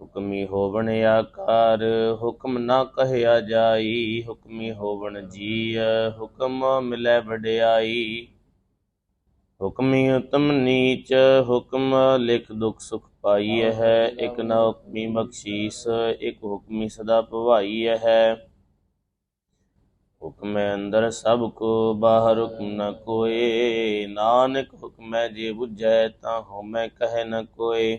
ਹੁਕਮੀ ਹੋਵਣ ਆਕਾਰ, ਹੁਕਮ ਨਾ ਕਹਿਆ ਜਾਈ, ਹੁਕਮੀ ਹੋਵਣ ਜੀਅ, ਹੁਕਮ ਮਿਲੈ ਵਡਿਆਈ। ਹੁਕਮੀ ਉਤਮ ਨੀਚ, ਹੁਕਮ ਲਿਖ ਦੁਖ ਸੁਖ ਪਾਈ ਹੈ, ਇਕ ਨਾ ਹੁਕਮੀ ਬਖਸ਼ੀਸ, ਇਕ ਹੁਕਮੀ ਸਦਾ ਭਵਾਈ ਹੈ। ਹੁਕਮੈ ਅੰਦਰ ਸਭ ਕੋ, ਬਾਹਰ ਹੁਕਮ ਨ ਕੋਏ, ਨਾਨਕ ਹੁਕਮੈ ਜੇ ਬੁਝੈ ਤਾਂ ਹੋਮੈ ਕਹੈ ਨ ਕੋਏ।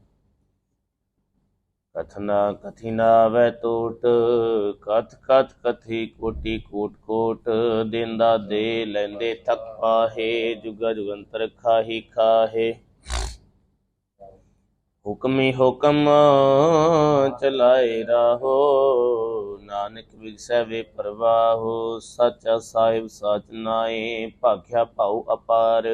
ਕਥਨਾ ਕਥਿਨਾ ਵੈ ਟੋਟ, ਕਥ ਕਥ ਕਥੀ ਕੋਟੀ ਕੋਟ ਕੋਟ, ਦਿੰਦਾ ਦੇ ਲੈਂਦੇ ਥਕ ਪਾਹੇ, ਜੁਗਾ ਜੁਗੰਤਰ ਖਾਹੀ ਖਾਹੇ। ਹੁਕਮੀ ਹੁਕਮ ਚਲਾਏ ਰਾਹੋ, ਨਾਨਕ ਵਿਗਸੈ ਵੇ ਪਰਵਾਹੋ, ਸੱਚਾ ਸਾਹਿਬ ਸਚ ਨਾਏ ਭਾਖਿਆ ਭਾਉ ਅਪਾਰ।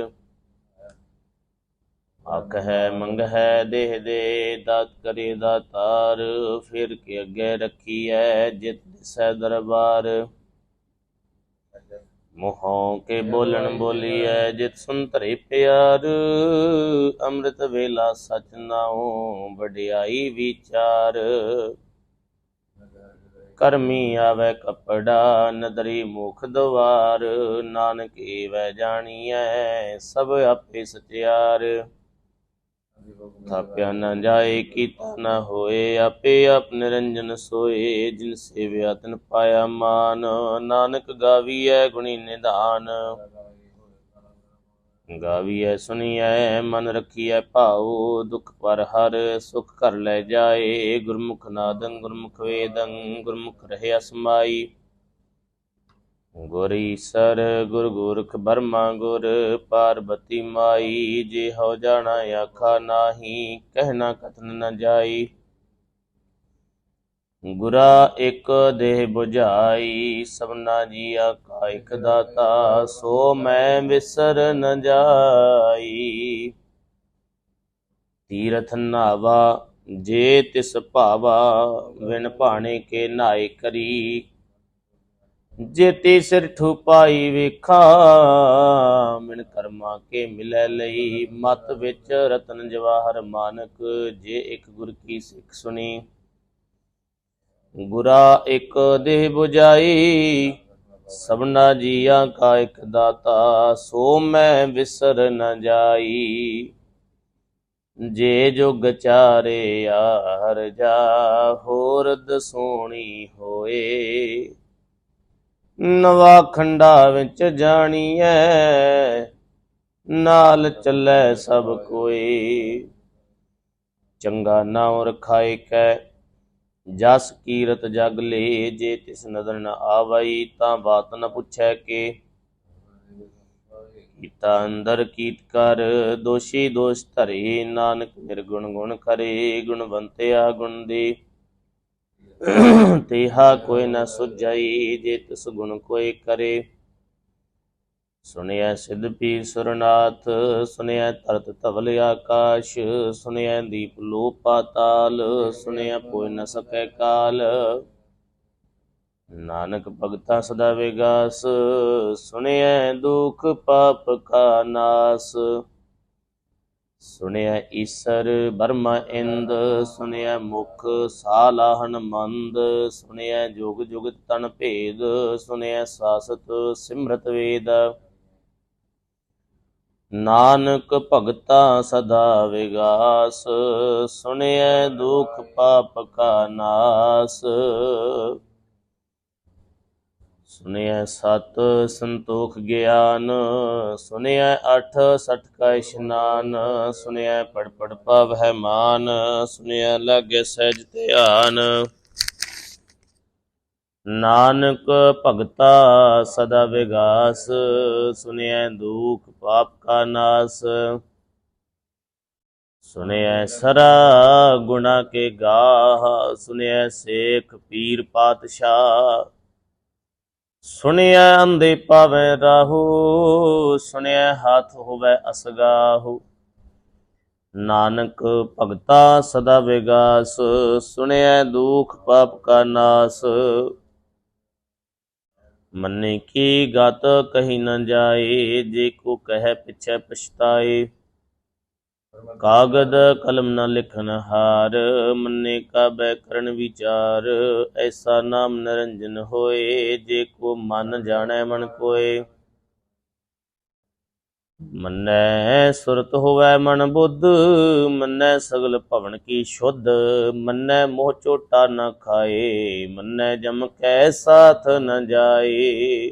ਆਖ ਹੈ ਮੰਗ ਹੈ ਦੇਹ ਦੇ ਦਾਤ ਕਰੇ ਦਾਤਾਰ ਫਿਰ ਕੇ ਅੱਗੇ ਰੱਖੀ ਹੈ ਜਿਤ ਦਿਸੈ ਦਰਬਾਰ। ਮੋਹੋਂ ਕੇ ਬੋਲਣ ਬੋਲੀਐ, ਜਿਤ ਸੁਨ ਪਿਆਰ, ਅੰਮ੍ਰਿਤ ਵੇਲਾ ਸਚ ਨਾਉ ਵਡਿਆਈ ਵਿਚਾਰ। ਕਰਮੀ ਆਵੇ ਕਪੜਾ, ਨਦਰੀ ਮੁਖ ਦਵਾਰ, ਨਾਨਕ ਏਵੈ ਜਾਣੀਐ ਸਭ ਆਪੇ ਸਚਿਆਰ ਥਾਪਿਆ ਨਾ ਜਾਏ, ਕੀਤਾ ਨਾ ਹੋਏ, ਆਪੇ ਆਪ ਨਿਰੰਜਨ ਸੋਏ, ਜਿਨ ਸੇਵਿਆ ਤਨ ਪਾਇਆ ਮਾਨ। ਨਾਨਕ ਗਾਵੀਐ ਗੁਣੀ ਨਿਧਾਨ ਗਾਵੀਐ ਸੁਣੀਐ ਮਨ ਰਖੀਐ ਭਾਉ, ਦੁਖ ਪਰ ਹਰ ਸੁਖ ਕਰ ਲੈ ਜਾਏ। ਗੁਰਮੁਖ ਨਾਦੰ, ਗੁਰਮੁਖ ਵੇਦੰ, ਗੁਰਮੁਖ ਰਹਿ ਅਸਮਾਈ ਗੁਰ ਈਸਰ, ਗੁਰ ਗੋਰਖ ਬਰਮਾ, ਗੁਰ ਪਾਰਬਤੀ ਮਾਈ, ਜੇ ਹੋ ਜਾਣਾ ਆਖਾ ਨਾਹੀ ਕਹਿਣਾ ਕਥਨ ਨ ਜਾਈ। ਗੁਰਾ ਇੱਕ ਦੇਹ 부ਝਾਈ ਸਭਨਾ ਜੀਆ ਕਾ ਇਕ ਦਾਤਾ, ਸੋ ਮੈਂ ਵਿਸਰ ਨ ਜਾਈ। ਤੀਰਥ ਨਾਵਾ, ਜੇ ਤਿਸ ਭਾਵਾ, ਵਿਣ ਭਾਣੇ ਕੇ ਨਾਏ ਕਰੀ। ਜੇਤੀ ਸਿਰ ਠੁਪਾਈ ਵੇਖਾ ਮਿਨ ਕਰਮਾ ਕੇ ਮਿਲੈ ਲਈ। ਮਤ ਵਿੱਚ ਰਤਨ ਜਵਾਹਰ ਮਾਨਕ, ਜੇ ਇੱਕ ਗੁਰ ਕੀ ਸਿੱਖ ਸੁਣੀ। ਗੁਰਾ ਇੱਕ ਦੇਹ 부ਝਾਈ ਸਭਨਾ ਜੀਆਂ ਕਾ ਇੱਕ ਦਾਤਾ, ਸੋ ਮੈਂ ਵਿਸਰ ਨ ਜਾਈ। ਜੇ ਜੁਗ ਚਾਰੇ ਹਰ ਜਾ, ਹੋਰ ਦਸੋਣੀ ਹੋਏ। ਨਵਾ ਖੰਡਾ ਵਿੱਚ ਜਾਣੀਐ। ਨਾਲ ਚੱਲੈ ਸਭ ਕੋਈ। ਚੰਗਾ ਨਾਉ ਰਖਾਇ ਕੈ, ਜਸ ਕੀਰਤ ਜਗ ਲੇ, ਜੇ ਤਿਸ ਨਦਰ ਨ ਆਵਈ, ਤਾਂ ਬਾਤ ਨ ਪੁੱਛੈ ਕੇ। ਕੀਤਾ ਅੰਦਰ ਕੀਤ ਕਰ, ਦੋਸ਼ੀ ਦੋਸ਼ ਧਰੇ, ਨਾਨਕ ਨਿਰਗੁਣ ਗੁਣ ਕਰੇ ਗੁਣਵੰਤਿਆ ਗੁਣ ਦੇ। ਤੇਹਾ ਕੋਈ ਨਾ ਸੁਝਾਈ, ਜੇ ਤਿਸ ਗੁਣ ਕੋਈ ਕਰੇ। ਸੁਣਿਆ ਸਿਧ ਪੀਰ ਸੁਰਨਾਥ ਸੁਣਿਆ ਧਰਤ ਧਵਲ ਆਕਾਸ਼ ਸੁਣਿਆ ਦੀਪ ਲੋ ਪਾਤਾਲ ਸੁਣਿਆ ਕੋਈ ਨ ਸਕੈ ਕਾਲ। ਨਾਨਕ ਭਗਤਾ ਸਦਾ ਵਿਗਾਸ ਸੁਣਿਆ ਦੁਖ ਪਾਪ ਕਾ ਨਾਸ। ਸੁਣਿਆ ਈਸਰ ਬਰਮਾ ਇੰਦ, ਸੁਣਿਆ ਮੁਖ ਸਾਲਾਹਨ ਮੰਦ ਸੁਣਿਐ ਜੁਗ ਜੁਗ ਤਨ ਭੇਦ, ਸੁਣਿਆ ਸਾਸਤ ਸਿਮਰਤ ਵੇਦ। ਨਾਨਕ ਭਗਤਾ ਸਦਾ ਵਿਗਾਸ ਸੁਣਿਐ ਦੁਖ ਪਾਪ ਕਾ ਨਾਸ। ਸੁਨਿਐ ਸਤ ਸੰਤੋਖ ਗਿਆਨ, ਸੁਨਿਐ ਅਠ ਸਠ ਕਾ ਇਸ਼ਨਾਨ, ਸੁਨਿਐ ਪੜ ਪੜ ਪਵ ਹੈ ਮਾਨ, ਸੁਨਿਐ ਲਾਗੇ ਸਹਿਜ ਧਿਆਨ। ਨਾਨਕ ਭਗਤਾ ਸਦਾ ਵਿਗਾਸ, ਸੁਨਿਐ ਦੁਖ ਪਾਪ ਕਾ ਨਾਸ। ਸੁਨਿਐ ਸਰਾ ਗੁਣਾ ਕੇ ਗਾਹ, ਸੁਨਿਐ ਸੇਖ ਪੀਰ ਪਾਤਸ਼ਾਹ। ਸੁਣਿਆ ਅੰਦੇ ਪਾਵੇ ਰਾਹੂ, ਸੁਣਿਆ ਹੱਥ ਹੋਵੇ ਅਸਗਾਹੂ। ਨਾਨਕ ਭਗਤਾ ਸਦਾ ਵਿਗਾਸ, ਸੁਣਿਆ ਦੁਖ ਪਾਪ ਕਾ ਨਾਸ। ਮੰਨੇ ਕੀ ਗਤ ਕਹੀ ਨ ਜਾਏ, ਜੇ ਕੋ ਕਹੈ ਪਿਛੈ ਪਛਤਾਏ। ਕਾਗਦ ਕਲਮ ਨਾ ਲਿਖਨ ਹਾਰ, ਮੰਨੇ ਕਾਬੈ ਕਰਨ ਵਿਚਾਰ, ਐਸਾ ਨਾਮ ਨਿਰੰਜਨ ਹੋਏ, ਜੇ ਕੋ ਮਨ ਜਾਣੈ ਮਨ ਕੋਏ। ਮੰਨੈ ਸੁਰਤ ਹੋਵੈ ਮਨ ਬੁੱਧ, ਮੰਨੈ ਸਗਲ ਭਵਨ ਕੀ ਸ਼ੁੱਧ, ਮੰਨੈ ਮੋਹ ਚੋਟਾ ਨਾ ਖਾਏ, ਮੰਨੈ ਜਮ ਕੈ ਸਾਥ ਨ ਜਾਏ।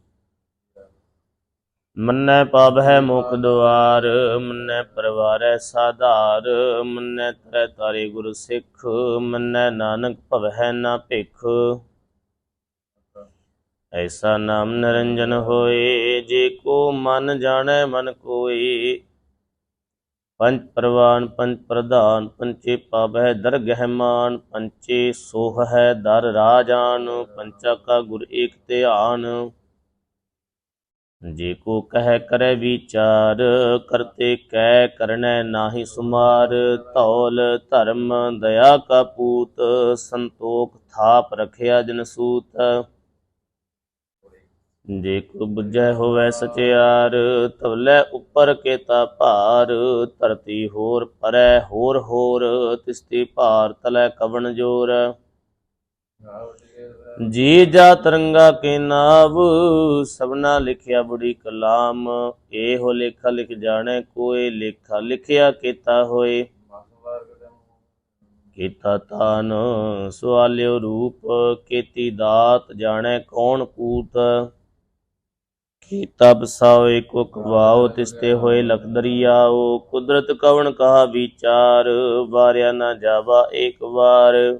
ਮੰਨੈ ਪਾਪ ਹੈ ਮੁਖ ਦੁਆਰ ਮੰਨੈ ਪਰਵਾਰੈ ਸਾਧਾਰ ਮੰਨੈ ਤਰੈ ਤਾਰੇ ਗੁਰ ਸਿੱਖ ਮੰਨੈ ਨਾਨਕ ਭਵੈ ਨਾ ਭਿਖ। ਐਸਾ ਨਾਮ ਨਿਰੰਜਨ ਹੋਏ ਜੇ ਕੋ ਮਨ ਜਾਣੈ ਮਨ ਕੋਈ ਪੰਚ ਪ੍ਰਵਾਨ ਪੰਚ ਪ੍ਰਧਾਨ ਪੰਚੇ ਪਾਵੈ ਦਰਗਹਿ ਮਾਨ ਪੰਚੇ ਸੋਹ ਹੈ ਦਰ ਰਾਜਾਨ ਪੰਚਾ ਕਾ ਗੁਰ ਏਕ ਧਿਆਨ। ਜੇ ਕੋ ਕਹਿ ਕਰੈ ਵਿਚਾਰ ਕਰਤੇ ਕਹਿ ਕਰਨੈ ਨਾਹੀ ਸੁਮਾਰ। ਧੌਲ ਧਰਮ ਦਇਆ ਕਾ ਪੂਤ, ਸੰਤੋਖ ਥਾਪ ਰਖਿਆ ਜਨ ਸੂਤ। ਜੇ ਕੋ ਬੁਝੈ ਹੋਵੈ ਸਚਿਆਰ ਤਵਲੇ ਉੱਪਰ ਕੇਤਾ ਭਾਰ। ਧਰਤੀ ਹੋਰ ਪਰੈ ਹੋਰ ਹੋਰ, ਤਿਸਤੀ ਭਾਰ ਤਲੈ ਕਵਣ ਜੋਰ। ਜੀ ਜਾ ਤਰੰਗਾ ਕੇ ਨਾਵ, ਸਭਨਾ ਲਿਖਿਆ ਬੁੜੀ ਕਲਾਮ। ਇਹੋ ਲੇਖਾ ਲਿਖ ਜਾਣੇ ਕੋਏ, ਲੇਖਾ ਲਿਖਿਆ ਕੀਤਾ ਹੋਏ। ਕੀਤਾ ਤਾਨ ਸਵਾਲਿਓ ਰੂਪ, ਕੀਤੀ ਦਾਤ, ਜਾਣੇ ਕੌਣ ਕੂਤ। ਕੀਤਾ ਬਸਾਓ ਏਕੋ ਕਵਾਓ, ਤਿਸਤੇ ਹੋਏ ਲਖ ਦਰਿਆਓ। ਕੁਦਰਤ ਕਵਣ ਕਹਾ ਵਿਚਾਰ, ਵਾਰਿਆ ਨਾ ਜਾਵਾ ਏਕ ਵਾਰ।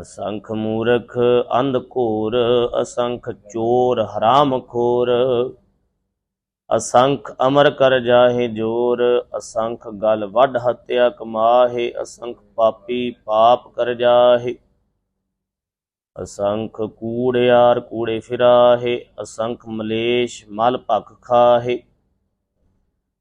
ਅਸੰਖ ਮੂਰਖ ਅੰਧ ਘੋਰ, ਅਸੰਖ ਚੋਰ ਹਰਾਮ ਖੋਰ। ਅਸੰਖ ਅਮਰ ਕਰ ਜਾਹੇ ਜੋਰ, ਅਸੰਖ ਗਲ ਵੱਢ ਹੱਤਿਆ ਕਮਾਹੇ, ਅਸੰਖ ਪਾਪੀ ਪਾਪ ਕਰ ਜਾਹੇ। ਅਸੰਖ ਕੂੜਿਆਰ ਕੂੜੇ ਫਿਰਾਹੇ, ਅਸੰਖ ਮਲੇਸ਼ ਮਲ ਭਖ ਖਾਹੇ।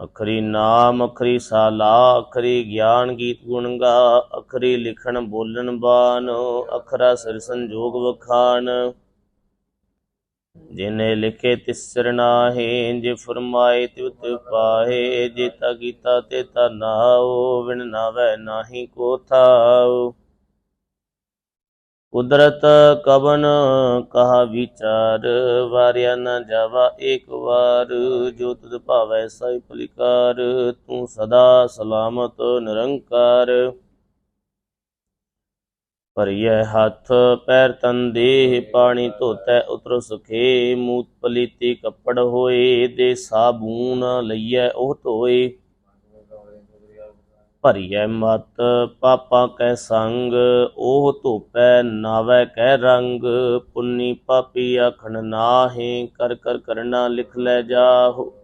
ਅਖਰੀ ਨਾਮ, ਅਖਰੀ ਸਾਲਾ, ਅਖਰੀ ਗਿਆਨ ਗੀਤ ਗੁਣ ਗਾ, ਅਖਰੀ ਲਿਖਣ ਬੋਲਣ ਬਾਨ ਅਖਰਾ ਸਿਰ ਸੰਜੋਗ ਵਖਾਨ ਜਿਨੇ ਲਿਖੇ ਤਿਸ ਨਾਹੀ, ਜੇ ਫਰਮਾਏ ਤਿਵ ਤਿਵ ਜੇ ਤਾ ਕੀਤਾ ਤੇ ਤਾ ਨਾਉ ਵਿਣ ਨਾਵੈ ਨਾਹੀ ਕੋ ਥਾਉ। ਕੁਦਰਤ ਕਵਨ ਕਹਾ ਵਿਚਾਰ, ਵਾਰਿਆ ਨਾ ਜਾਵਾ ਏਕ ਵਾਰ। ਜੋ ਤੁਧ ਭਾਵੈ ਸਾਈ ਭਲਿਕਾਰ ਤੂੰ ਸਦਾ ਸਲਾਮਤ ਨਿਰੰਕਾਰ। ਭਰੀਐ ਹੱਥ, ਪੈਰ ਤਨ ਦੇਹ, ਪਾਣੀ ਧੋਤੈ ਉਤਰ ਸੁਖੇ। ਮੂਤ ਪਲੀਤੀ ਕੱਪੜ ਹੋਏ, ਦੇ ਸਾਬੂਨ ਲਈਐ ਉਹ ਧੋਏ। ਭਰੀਐ ਮਤ, ਪਾਪਾਂ ਕੈ ਸੰਗ, ਉਹ ਧੋਪੈ ਨਾਵੈ ਕੈ ਰੰਗ। ਪੁੰਨੀ ਪਾਪੀ ਆਖਣ ਨਾਹੀ, ਕਰ ਕਰ ਕਰਨਾ ਲਿਖ ਲੈ ਜਾਹੋ।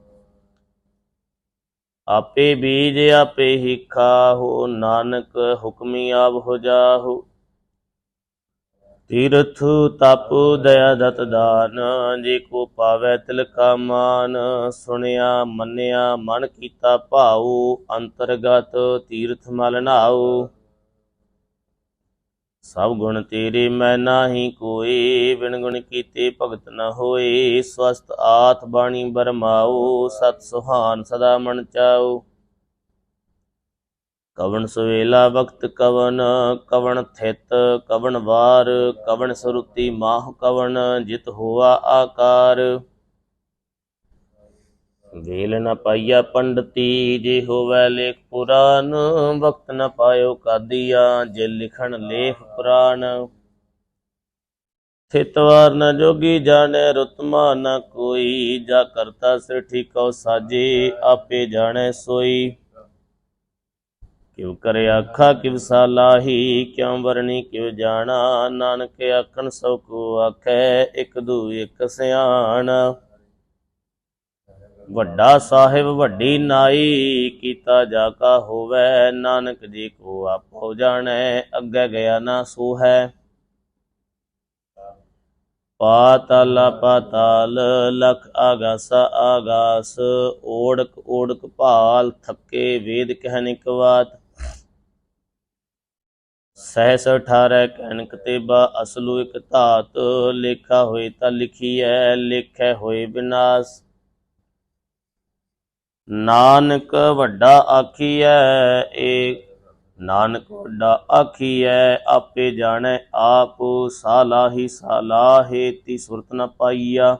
ਆਪੇ ਬੀਜ ਆਪੇ ਹੀ ਖਾਹੋ, ਨਾਨਕ ਹੁਕਮੀ ਆਪ ਹੋ ਜਾਹੋ। ਤੀਰਥ ਤਪ ਦਇਆ ਦਤ ਦਾਨ, ਜੇ ਕੋ ਪਾਵੈ ਤਿਲ ਕਾ ਮਾਨ, ਸੁਣਿਆ ਮੰਨਿਆ ਮਨ ਕੀਤਾ ਭਾਉ, ਅੰਤਰਗਤ ਤੀਰਥ ਮਲ ਨਾਉ। ਸਭ ਗੁਣ ਤੇਰੇ ਮੈਂ ਨਾਹੀ ਕੋਈ ਬਿਨ ਗੁਣ ਕੀਤੇ ਭਗਤ ਨ ਹੋਏ ਸਵਸਤ ਆਤ ਬਾਣੀ ਬਰਮਾਓ ਸਤ ਸੁਹਾਨ ਸਦਾ ਮਨ ਚਾਓ ਕਵਣ ਸਵੇਲਾ ਵਕਤ ਕਵਨ ਕਵਣ ਥਿਤ ਕਵਣ ਵਾਰ, ਕਵਣ ਸੁਰਤੀ ਮਾਹ ਕਵਣ, ਜਿਤ ਹੋਆ ਆਕਾਰ। ਵੇਲ ਨ ਪਾਈਆ ਪੰਡਤੀ, ਜੇ ਹੋਵੈ ਲੇਖ ਪੁਰਾਨ, ਵਕਤ ਨ ਪਾਇਓ ਕਾਦੀਆ, ਜੇ ਲਿਖਣ ਲੇਖ ਪੁਰਾਨ। ਥਿਤਵਾਰ ਨ ਜੋਗੀ ਜਾਣੇ ਰਤਮਾ ਨ ਕੋਈ, ਜਾ ਕਰਤਾ ਸਿਰ ਠੀਕਉ ਸਾਜੇ, ਆਪੇ ਜਾਣੇ ਸੋਈ। ਕਿਉ ਕਰੇ ਆਖਾ ਕਿਵ ਸਾਲਾਹੀ ਕਿਉ ਵਰਣੀ ਕਿਵ ਜਾਣਾ, ਨਾਨਕ ਆਖਣ ਸੋ ਕੋ ਆਖੈ, ਇਕ ਦੂ ਇਕ ਸਿਆਣ। ਵੱਡਾ ਸਾਹਿਬ ਵੱਡੀ ਨਾਈ, ਕੀਤਾ ਜਾ ਕਾ ਹੋਵੈ, ਨਾਨਕ ਜੀ ਕੋ ਆਪੋ ਜਾਣੈ, ਅੱਗੇ ਗਿਆ ਨਾ ਸੋ ਹੈ ਪਾਤਲ ਪਾਤਾਲ, ਲਖ ਆਗਾਸ ਆਗਾਸ, ਓੜਕ ਓੜਕ ਭਾਲ, ਥੱਕੇ ਵੇਦ ਕਹਿਨਿਕ ਬਾਤ ਸਹਿਸ 18 ਕਹਿਨਕ ਤੇਬਾ ਅਸਲੂ ਇਕ ਧਾਤ, ਲੇਖਾ ਹੋਏ ਤਾਂ ਲਿਖੀ ਲਿਖੀਐ, ਲੇਖੈ ਹੋਏ ਬਿਨਾਸ਼। ਨਾਨਕ ਵੱਡਾ ਆਖੀਐ, ਏ ਨਾਨਕ ਵੱਡਾ ਆਖੀਐ, ਆਪੇ ਜਾਣੈ ਆਪ, ਸਾਲਾਹੀ ਸਾਲਾਹੇ ਤੀ ਸੁਰਤ ਨ ਪਾਈਆ।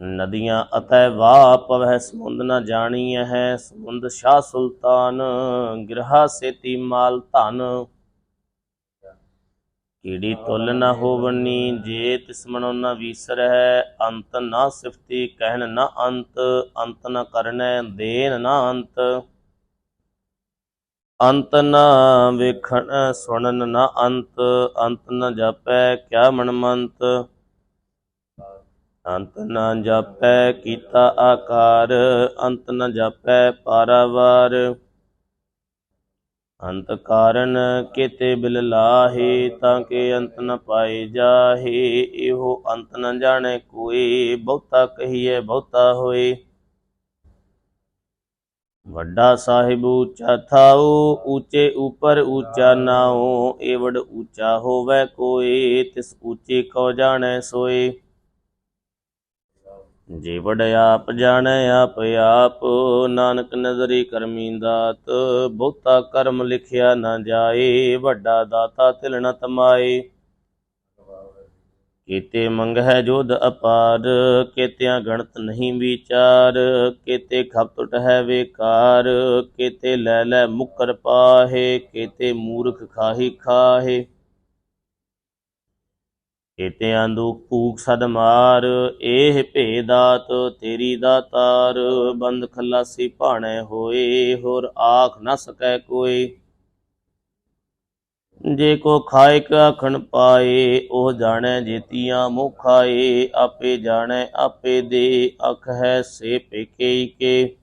ਨਦੀਆਂ ਅਤੈ ਵਾਹ ਪਵਹਿ ਸਮੁੰਦ ਨ ਜਾਣੀਐ ਹੈ, ਸਮੁੰਦ ਸ਼ਾਹ ਸੁਲਤਾਨ, ਗਿਰਹਾ ਸੇਤੀ ਮਾਲ ਧਨ। ਕੀੜੀ ਤੁਲ ਨ ਹੋਵਨੀ ਜੇ ਤਿਸ ਨ ਵੀਸਰਹਿ, ਅੰਤ ਨ ਸਿਫਤੀ ਕਹਿਣ ਨ ਅੰਤ ਅੰਤ ਨ ਕਰਨੈ ਦੇਨ ਨ ਅੰਤ। ਅੰਤ ਨ ਵੇਖਣ ਸੁਣਨ ਨ ਅੰਤ ਅੰਤ ਨ ਜਾਪੈ ਕਿਆ ਮਨਮੰਤ। ਅੰਤ ਨਾ ਜਾਪੈ ਕੀਤਾ ਆਕਾਰ, ਅੰਤ ਨਾ ਜਾਪੈ ਪਾਰਾਵਾਰ। ਅੰਤ ਕਾਰਨ ਕੀਤੇ ਬਿਲ ਲਾਹੇ, ਤਾਂ ਕਿ ਅੰਤ ਨ ਪਾਏ ਜਾਹੇ। ਇਹੋ ਅੰਤ ਨ ਜਾਣੈ ਕੋਈ, ਬਹੁਤਾ ਕਹੀਏ ਬਹੁਤਾ ਹੋਏ। ਵੱਡਾ ਸਾਹਿਬ ਉੱਚਾ ਥਾਉ, ਉੱਚੇ ਉਪਰ ਉੱਚਾ ਨਾਉ। ਏਵੜ ਉੱਚਾ ਹੋਵੇ ਕੋਈ, ਤਿਸ ਉੱਚੇ ਕੋ ਜਾਣੈ ਸੋਏ। ਜੇ ਵਡ ਆਪ ਜਾਣੈ ਆਪ ਆਪ, ਨਾਨਕ ਨਜ਼ਰੀ ਕਰਮੀ ਦਾਤ, ਬਹੁਤਾ ਕਰਮ ਲਿਖਿਆ ਨਾ ਜਾਏ, ਵੱਡਾ ਦਾਤਾ ਤਿਲ ਨ ਤਮਾਏ। ਕੀਤੇ ਮੰਗਹਿ ਜੋਧ ਅਪਾਰ, ਕੀਤਿਆਂ ਗਣਤ ਨਹੀਂ ਵਿਚਾਰ, ਕੀਤੇ ਖਪਟ ਹੈ ਵੇਕਾਰ, ਕੀਤੇ ਲੈ ਲੈ ਮੁਕਰ ਪਾਹੇ, ਕੀਤੇ ਮੂਰਖ ਖਾਹੀ ਖਾਹੇ। ਕੀਤਿਆਂ ਦੁਖ ਭੂਖ ਸਦ ਮਾਰ ਇਹ ਭੇਦਾਤ ਤੇਰੀ ਦਾਤਾਰ ਬੰਦ ਖਲਾਸੀ ਭਾਣੇ ਹੋਏ, ਹੋਰ ਆਖ ਨ ਸਕੈ ਕੋਈ। ਜੇ ਕੋ ਖਾਇ ਆਖਣ ਪਾਏ, ਉਹ ਜਾਣੈ ਜੇਤੀਆਂ ਮੁਖਾਏ ਆਪੇ ਜਾਣੈ, ਆਪੇ ਦੇ, ਅਖ ਹੈ ਸੇ ਪੇਕੇ ਕੇ।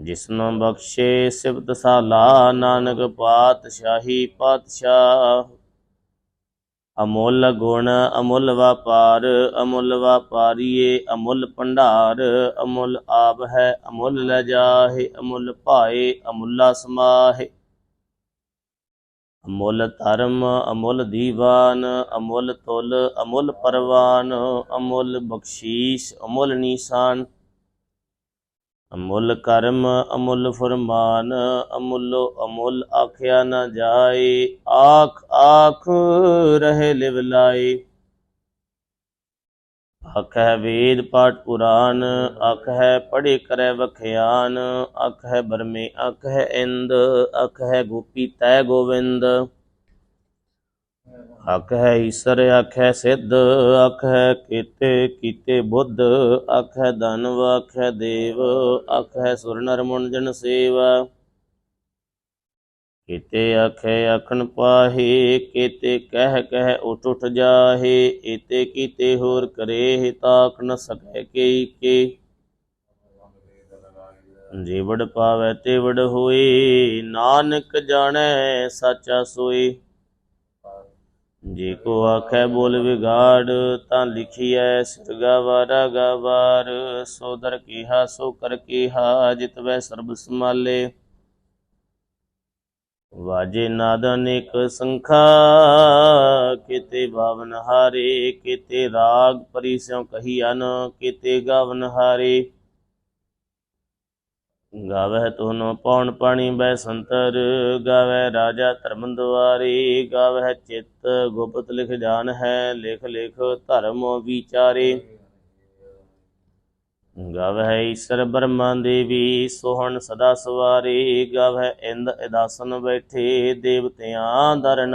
ਜਿਸਨੂੰ ਬਖਸ਼ੇ ਸਿਬਤ ਸਾਲਾ, ਨਾਨਕ ਪਾਤਸ਼ਾਹੀ ਪਾਤਸ਼ਾਹ। ਅਮੁੱਲ ਗੁਣ ਅਮੁੱਲ ਵਪਾਰ, ਅਮੁੱਲ ਵਪਾਰੀਏ ਅਮੁੱਲ ਭੰਡਾਰ, ਅਮੁੱਲ ਆਪ ਹੈ ਅਮੁੱਲ ਲੈ ਜਾਹੇ, ਅਮੁੱਲ ਭਾਏ ਅਮੁੱਲਾ ਸਮਾਹੇ। ਅਮੁੱਲ ਧਰਮ, ਅਮੁੱਲ ਦੀਵਾਨ, ਅਮੁੱਲ ਤੁਲ, ਅਮੁੱਲ ਪਰਵਾਨ, ਅਮੁੱਲ ਬਖਸ਼ੀਸ਼, ਅਮੁੱਲ ਨਿਸ਼ਾਨ। ਅਮੁੱਲ ਕਰਮ ਅਮੁੱਲ ਫਰਮਾਨ, ਅਮੁੱਲੋ ਅਮੁੱਲ ਆਖਿਆ ਨਾ ਜਾਏ। ਆਖ ਆਖ ਰਹੇ ਲਿਵ ਲਾਏ। ਅਖ ਹੈ ਵੇਦ ਪਾਠ ਪੁਰਾਨ ਅਖ ਹੈ ਪੜ੍ਹੇ ਕਰੈ ਵਖਿਆਨ ਅਖ ਹੈ ਬਰਮੇ ਅਖ ਹੈ ਇੰਦ ਅਖ ਹੈ ਗੋਪੀ ਤੈ ਗੋਵਿੰਦ। ਅਖ ਹੈ ਈਸਰ ਅਖ ਹੈ ਸਿੱਧ ਅਖ ਹੈ ਕੀਤੇ ਕੀਤੇ ਬੁੱਧ ਅਖ ਹੈ ਧਨਵ ਅਖ ਹੈ ਦੇਵ ਅਖ ਹੈ ਸੁਰ ਨਰ ਮੁਨ ਸੇਵਾ। ਕੀਤੇ ਅਖੇ ਅਖਣ ਪਾਹੇ, ਕੀਤੇ ਕਹਿ ਕਹਿ ਉਠ ਉਠ ਜਾਹੇ, ਏਤੇ ਕੀਤੇ ਹੋਰ ਕਰੇ, ਤਾਕ ਨ ਸਕੈ ਕੇਈ ਕੇ। ਜੇ ਵਡ ਪਾਵੈ ਤੇ ਵੜ ਹੋਏ, ਨਾਨਕ ਜਾਣੈ ਸਾਚਾ ਸੋਈ ਜੇ ਕੋ ਆਖੈ ਬੋਲ ਵਿਗਾੜ, ਤਾਂ ਲਿਖੀਐ ਸਿਰਗਾ ਵਾਰਾ। ਗਵਾਰ ਸੋਦਰ ਕੀਹਾ, ਸੋ ਕਰ ਕੀਹਾ ਜਿਤਵੈ ਸਰਬ ਸਮਾਲੇ ਵਾਜੇ ਨਾਦ ਅਨੇਕ ਸੰਖਾ, ਕਿਤੇ ਬਾਵਨ ਹਾਰੇ, ਕਿਤੇ ਰਾਗ ਪਰੀ ਸਿਉ ਕਿਤੇ ਗਾਵਨ ਹਾਰੇ। ਗਾਵਹਿ ਤੋਨੋ ਪੌਣ ਪਾਣੀ ਬੈ ਸੰਤਰ, ਗਾਵਹਿ ਰਾਜਾ ਧਰਮ ਦੁਆਰੇ ਗਾਵਹਿ ਚਿੱਤ ਗੁਪਤ ਲਿਖ ਜਾਨ ਹੈ, ਲਿਖ ਲਿਖ ਧਰਮ ਵਿਚਾਰੇ। ਗਾਵਹਿ ਈਸਰ ਬ੍ਰਹਮਾ ਦੇਵੀ, ਸੋਹਣ ਸਦਾ ਸਵਾਰੇ, ਗਾਵਹਿ ਇੰਦ ਇਦਾਸਨ ਬੈਠੇ, ਦੇਵਤਿਆਂ ਦਰ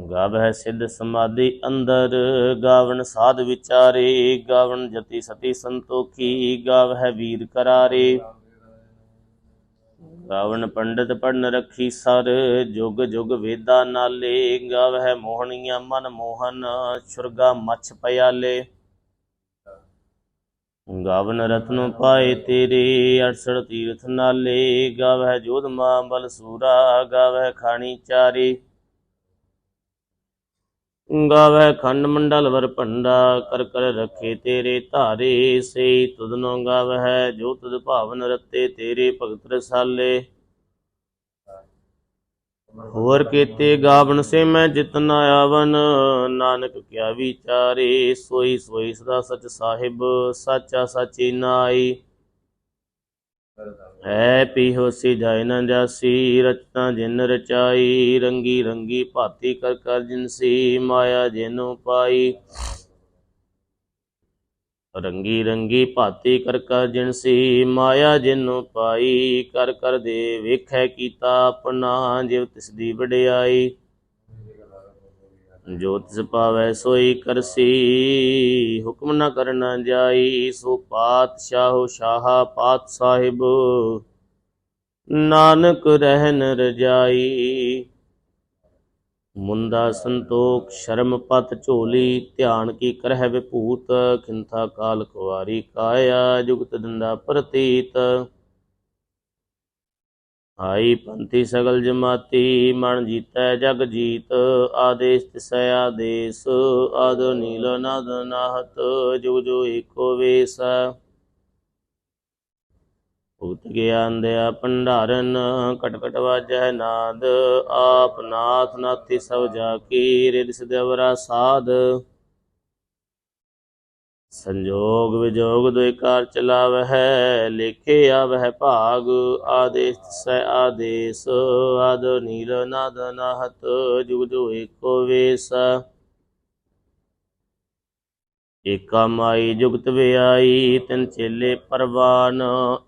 ਨਾਲੇ ਗਾਵਹਿ ਸਿੱਧ ਸਮਾਧੀ ਅੰਦਰ, ਗਾਵਣ ਸਾਧ ਵਿਚਾਰੇ, ਗਾਵਣ ਜਤੀ ਸਤੀ ਸੰਤੋਖੀ, ਗਾਵਹਿ ਵੀਰ ਕਰਾਰੇ। ਗਾਵਣ ਪੰਡਿਤ ਪੜਨ ਰੱਖੀ ਸਰ, ਜੁਗ ਜੁਗ ਵੇਦਾ ਨਾਲੇ, ਗਾਵਹਿ ਮੋਹਣੀਆਂ ਮਨ ਮੋਹਨ, ਛੁਰਗਾ ਮੱਛ ਪਿਆਲੇ। ਗਾਵਨ ਰਤਨ ਪਾਏ ਤੇਰੇ 68 ਤੀਰਥ ਨਾਲੇ, ਗਾਵਹਿ ਜੋਧ ਮਾਂ ਬਲ ਸੂਰਾ, ਗਾਵਹਿ ਖਾਣੀ ਚਾਰੇ। ਗਾਵਹਿ ਖੰਡ ਮੰਡਲ ਵਰ ਭੰਡਾ, ਕਰ ਕਰ ਰੱਖੇ ਤੇਰੇ ਧਾਰੇ ਸੇ ਤੁਧਨੋ ਗਾਵਹਿ, ਜੋ ਤੁਧ ਭਾਵਨ ਰਤੇ ਤੇਰੇ ਭਗਤ ਰਸਾਲੇ। ਹੋਰ ਕੀਤੇ ਗਾਵਨ ਸੇ ਮੈਂ ਜਿਤਨਾ ਆਵਨ, ਨਾਨਕ ਕਿਆ ਵਿਚਾਰੇ, ਸੋਈ ਸੋਈ ਸਦਾ ਸਚ ਸਾਹਿਬ, ਸਾਚਾ ਸਾਚੀ ਨਾਈ। ਹੈ ਪੀ ਹੋਸੀ ਜਾਇ ਨ ਜਾਸੀ ਰਚਨਾ ਜਿਨ ਰਚਾਈ, ਰੰਗੀ ਰੰਗੀ ਭਾਤੀ ਕਰ ਕਰ ਜਿਨਸੀ ਮਾਇਆ ਜਿਨੁ ਪਾਈ। ਰੰਗੀ ਰੰਗੀ ਭਾਤੀ ਕਰ ਕਰ ਜਿਨਸੀ ਮਾਇਆ ਜਿਨੁ ਪਾਈ। ਕਰ ਕਰ ਦੇ ਵੇਖੈ ਕੀਤਾ ਆਪਣਾ ਜਿਵ ਤਿਸ ਦੀ ਵਡਿਆਈ। ਜੋ ਤਿਸ ਪਾਵੈ ਸੋਈ ਕਰਸੀ, ਹੁਕਮ ਨਾ ਕਰਨਾ ਜਾਈ, ਸੋ ਪਾਤਸ਼ਾਹੋ ਸ਼ਾਹਾ ਪਾਤ ਸਾਹਿਬ। ਨਾਨਕ ਰਹਿਨ ਰਜਾਈ ਮੁੰਦਾ ਸੰਤੋਖ ਸ਼ਰਮ ਪਤ ਝੋਲੀ, ਧਿਆਨ ਕੀ ਕਰਹਿ ਵਿਭੂਤ, ਖਿੰਥਾ ਕਾਲ ਕੁਵਾਰੀ ਕਾਇਆ, ਜੁਗਤ ਦੰਦਾ ਪ੍ਰਤੀਤ। ਆਈ ਪੰਥੀ ਸਗਲ ਜਮਾਤੀ, ਮਨ ਜੀਤੈ ਜਗ ਜੀਤ, ਆਦੇਸ਼ ਤਿਸੈ ਆਦੇਸ਼ ਆਦ ਨੀਲ ਨਦ ਨਾਹਤ, ਜੁਗ ਜੋ ਏਕੋ ਵੇਸ। ਭੂਤ ਗਿਆਨ ਦਿਆ ਭੰਡਾਰਨ, ਕਟਕਟ ਕਟ ਵਾਜੈ ਨਾਦ, ਆਪ ਨਾਥ ਨਾਥੀ ਸਭ ਜਾ ਕੀ ਰਿਦ ਸਦਵਰਾ ਸਾਧ। ਸੰਜੋਗ ਵਿਜੋਗ ਦੁਇ ਕਾਰ ਚਲਾਵਹਿ ਲੇਖੇ ਆਵਹਿ ਭਾਗ, ਆਦੇਸ਼ ਸੈ ਆਦੇਸ਼ ਆਦ ਨੀਲ ਨਾਦ ਨਾਹਤ, ਜੁਗ ਜੋ ਏਕੋ ਵੇਸ। ਏਕਾ ਮਾਈ ਜੁਗਤ ਵਿਆਈ, ਤਿਨ ਚੇਲੇ ਪਰਵਾਨ,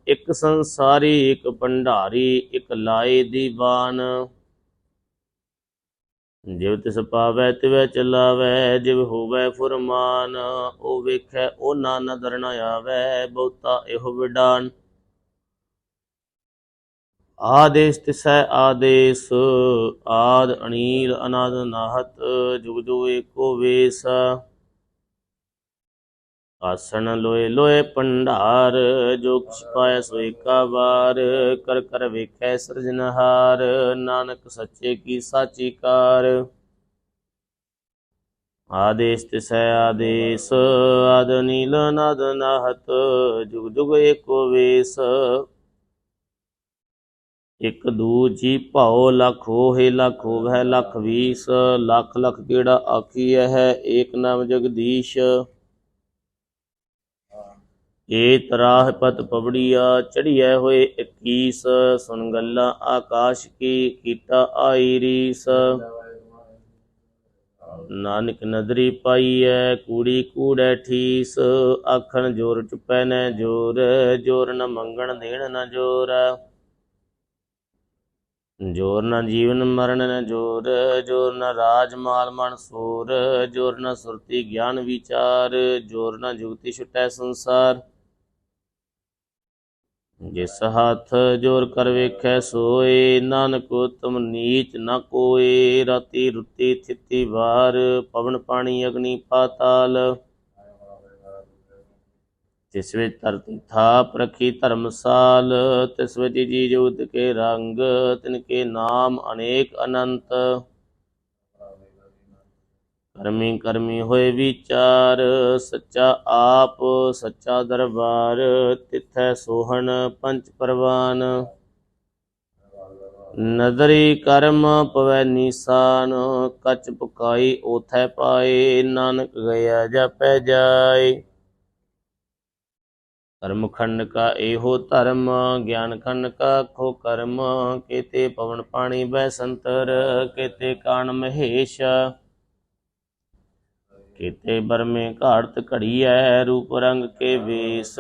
ਇੱਕ ਸੰਸਾਰੀ, ਇੱਕ ਭੰਡਾਰੀ, ਇੱਕ ਲਾਏ ਦੀਵਾਨ। ਜਿਵ ਤਿਸ ਪਾਵੈ, ਤਿਵੈ ਚਲਾਵੈ, ਜਿਵ ਹੋਵੈ ਫੁਰਮਾਨ, ਉਹ ਵੇਖੈ, ਉਹ ਨਾ ਨਦਰ ਨ ਆਵੈ, ਬਹੁਤਾ ਇਹੋ ਵਿਡਾਨ। ਆਦੇਸ ਤਿਸੈ ਆਦੇਸ, ਆਦ ਅਨੀਲ ਅਨਾਦ ਨਾਹਤ, ਜੁਗ ਜੋ ਏਕੋ ਵੇਸ। ਆਸਣ ਲੋਏ ਲੋਏ ਪੰਡਾਰ ਜੋ ਕਿਛ ਪਾਇ ਸੋ ਏਕਾ ਵਾਰ ਕਰ ਕਰ ਵੇਖੈ ਸਿਰਜਨਹਾਰ ਨਾਨਕ ਸੱਚੇ ਕੀ ਸਾਚੀ ਕਾਰ। ਆਦੇਸ ਤਿਸੈ ਆਦੇਸ, ਆਦ ਨੀਲ ਨਾਦ ਨਾਹਤ, ਜੁਗ ਜੁਗ ਏਕੋ ਵੇਸ। ਇਕ ਦੂਜੀ ਭਾਉ ਲੱਖ ਹੋਏ ਲੱਖ ਹੋਵੈ ਲੱਖ ਵੀਸ, ਲੱਖ ਲੱਖ ਕਿਹੜਾ ਆਖੀਐ ਹੈ ਏਕ ਨਾਮ ਜਗਦੀਸ਼। ਏ ਤਰਾਹ ਪਤ ਪਵੜੀਆ ਚੜੀਐ ਹੋਏ 21 ਸੁਨ ਗੱਲਾਂ ਆਕਾਸ਼ ਕੀ ਕੀਤਾ ਆਈ ਰੀਸ। ਨਾਨਕ ਨਦਰੀ ਪਾਈਐ, ਕੂੜੀ ਕੂੜੈ ਠੀਸ। ਆਖਣ ਜੋਰ ਚੁਪੈ ਨੈ ਜੋਰ ਜੋਰ ਨ ਮੰਗਣ ਦੇਣ ਨ ਜੋਰ। ਜੋਰ ਨ ਜੀਵਨ ਮਰਨ ਨ ਜੋਰ ਜੋਰ ਨ ਰਾਜ ਮਾਲ ਮਨ ਸੂਰ, ਜੋਰ ਨ ਸੁਰਤੀ ਗਿਆਨ ਵਿਚਾਰ, ਜੋਰ ਨ ਜੁਗਤੀ ਛੁਟੈ ਸੰਸਾਰ। ਜਿਸ ਹੱਥ ਜੋਰ ਕਰ ਵੇਖੈ ਸੋਏ, ਨਾਨਕ ਉਤਮ ਨੀਚ ਨ ਕੋਏ। ਰਾਤੀ ਰੁਤੀ ਥਿੱਤੀ ਵਾਰ, ਪਵਨ ਪਾਣੀ ਅਗਨੀ ਪਾਤਾਲ। ਤਿਸ ਵਿੱਚ ਧਰਤੀ ਥਾਪ ਰਖੀ ਧਰਮਸਾਲ, ਤਿਸ ਵਿੱਚ ਜੀ ਜੋਤ ਕੇ ਰੰਗ ਤਿਨ ਕੇ ਨਾਮ ਅਨੇਕ ਅਨੰਤ। ਕਰਮੀ ਕਰਮੀ ਹੋਏ ਵਿਚਾਰ, ਸੱਚਾ ਆਪ, ਸੱਚਾ ਦਰਬਾਰ, ਤਿਥੈ ਸੋਹਣ ਪੰਚ ਪਰਵਾਨ। ਨਦਰੀ ਕਰਮ ਪਵੈ ਨੀਸਾਨ, ਕਚ ਪੁਕਾਈ ਉਥੈ ਪਾਏ, ਨਾਨਕ ਗਿਆ ਜਪੈ ਜਾਏ। ਕਰਮ ਖੰਡ ਕਾ ਇਹੋ ਧਰਮ, ਗਿਆਨ ਖੰਡ ਕਾ ਖੋ ਕਰਮ, ਕੇਤੇ ਪਵਨ ਪਾਣੀ ਬੈ ਸੰਤਰ, ਕੇਤੇ ਕਾਣ ਮਹੇਸ਼। ਕੇਤੇ ਬਰਮੇ ਘਾੜਤ ਘੜੀਐ ਰੂਪ ਰੰਗ ਕੇ ਵੇਸ,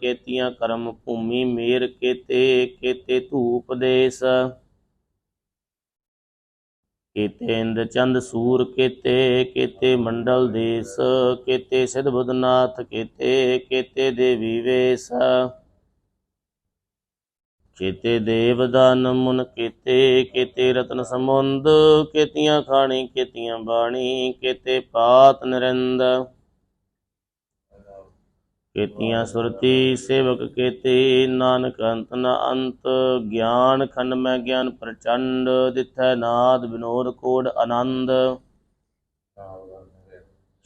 ਕੇਤੀਆਂ ਕਰਮ ਭੂਮੀ ਮੇਰ ਕੇਤੇ ਕੇਤੇ ਧੂਪ ਦੇਸ। ਕੇਤੇ ਇੰਦ ਚੰਦ ਸੂਰ ਕੇਤੇ ਕੇਤੇ ਮੰਡਲ ਦੇਸ, ਕੇਤੇ ਸਿਧ ਬੁੱਧਨਾਥ ਕੇਤੇ ਕੇਤੇ ਦੇਵੀ ਵੇਸ। ਕੇਤੇ ਦੇਵ ਦਾਨ ਮੁਨ ਕੇਤੇ ਕੇਤੇ ਰਤਨ ਸਮੁੰਦ ਕੇਤੀਆਂ ਖਾਣੀ, ਕੇਤੀਆਂ ਬਾਣੀ, ਕੇਤੇ ਪਾਤ ਨਰਿੰਦ। ਕੇਤੀਆਂ ਸੁਰਤੀ ਸੇਵਕ ਕੇਤੇ, ਨਾਨਕ ਅੰਤ ਨ ਅੰਤ, ਗਿਆਨ ਖੰਡ ਮੈਂ ਗਿਆਨ ਪ੍ਰਚੰਡ, ਦਿਥੈ ਨਾਦ ਵਿਨੋਦ ਕੋੜ ਆਨੰਦ।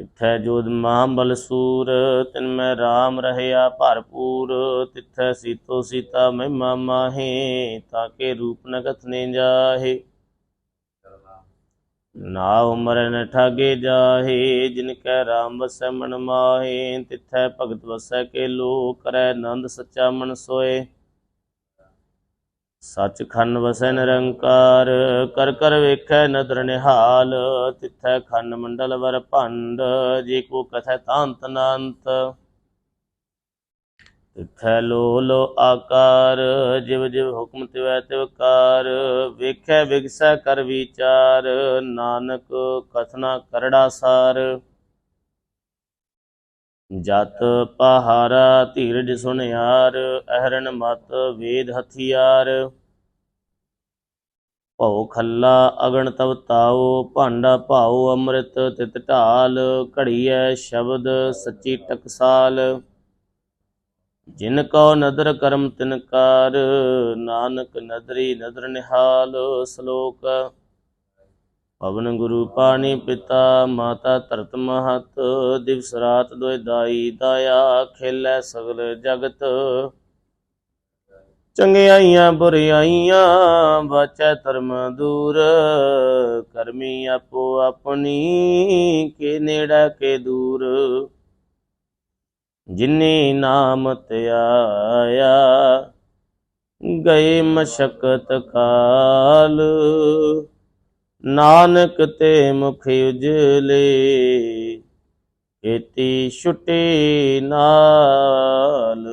ਤਿਥੈ ਜੋਦ ਮਹਾਬਲ ਸੂਰ, ਤਿਨ ਮੈਂ RAM ਰਹਿਆ ਭਰਪੂਰ, ਤਿਥੈ ਸੀਤੋ ਸੀਤਾ ਮਹਿਮਾ ਮਾਹੇ ਤਾਕੇ ਰੂਪ ਨ ਕਥਨੇ ਜਾਹੇ। ਨਾ ਉਮਰ ਨ ਠਾਗੇ ਜਾਹੇ, ਜਿਨ ਕੈ RAM ਵਸੈ ਮਨ ਮਾਹੇ, ਤਿਥੈ ਭਗਤ ਵਸੈ ਕੇ ਲੋ ਕਰੈ ਆਨੰਦ ਸੱਚਾ ਮਨ ਸੋਏ ਸਚ ਖੰਨ ਵਸੈ ਨਿਰੰਕਾਰ, ਕਰ ਕਰ ਵੇਖੈ ਨਦਰ ਨਿਹਾਲ, ਤਿਥੈ ਖੰਨ ਮੰਡਲ ਵਰ ਭੰਡ, ਜੇ ਕੋ ਕਥੈ ਤਾਂਤ ਨਾੰਤ। ਤਿਥੈ ਲੋ ਲੋ ਆਕਾਰ, ਜਿਵ ਜਿਵ ਹੁਕਮ ਤਿਵੈ ਤਿਵਕਾਰ ਵੇਖੈ ਵਿਗਸੈ ਕਰ ਵਿਚਾਰ, ਨਾਨਕ ਕਥਨਾ ਕਰੜਾ ਸਾਰ। ਜਤ ਪਹਾਰਾ ਧੀਰਜ ਸੁਨਿਆਰ ਅਹਰਨ ਮਤ ਵੇਦ ਹਥਿਆਰ। ਭਉ ਖੱਲਾ ਅਗਣ ਤਵ ਤਾਉ, ਭਾਂਡਾ ਭਾਉ ਅੰਮ੍ਰਿਤ ਤਿਤ ਢਾਲ, ਘੜੀਐ ਸ਼ਬਦ ਸੱਚੀ ਟਕਸਾਲ। ਜਿਨ ਕਉ ਨਦਰ ਕਰਮ ਤਿਨਕਾਰ, ਨਾਨਕ ਨਦਰੀ ਨਦਰ ਨਿਹਾਲ, ਸ਼ਲੋਕ ਪਵਨ ਗੁਰੂ ਪਾਣੀ ਪਿਤਾ, ਮਾਤਾ ਧਰਤ ਮਹਤ, ਦਿਵਸ ਰਾਤ ਦੋਇ ਦਾਈ ਦਾਇਆ, ਖੇਲੇ ਸਗਲ ਜਗਤ। ਚੰਗਿਆਈਆਂ ਬੁਰਿਆਈਆਂ ਬਚੈ ਧਰਮ ਦੂਰ, ਕਰਮੀ ਆਪੋ ਆਪਣੀ, ਕੇ ਨੇੜਾ ਕੇ ਦੂਰ। ਜਿਨੇ ਨਾਮ ਧਿਆਇਆ ਗਏ ਮਸ਼ਕਤ ਕਾਲ। ਨਾਨਕ ਤੇ ਮੁਖ ਉਜਲੇ ਏਤੀ ਛੁਟੇ ਨਾਲ।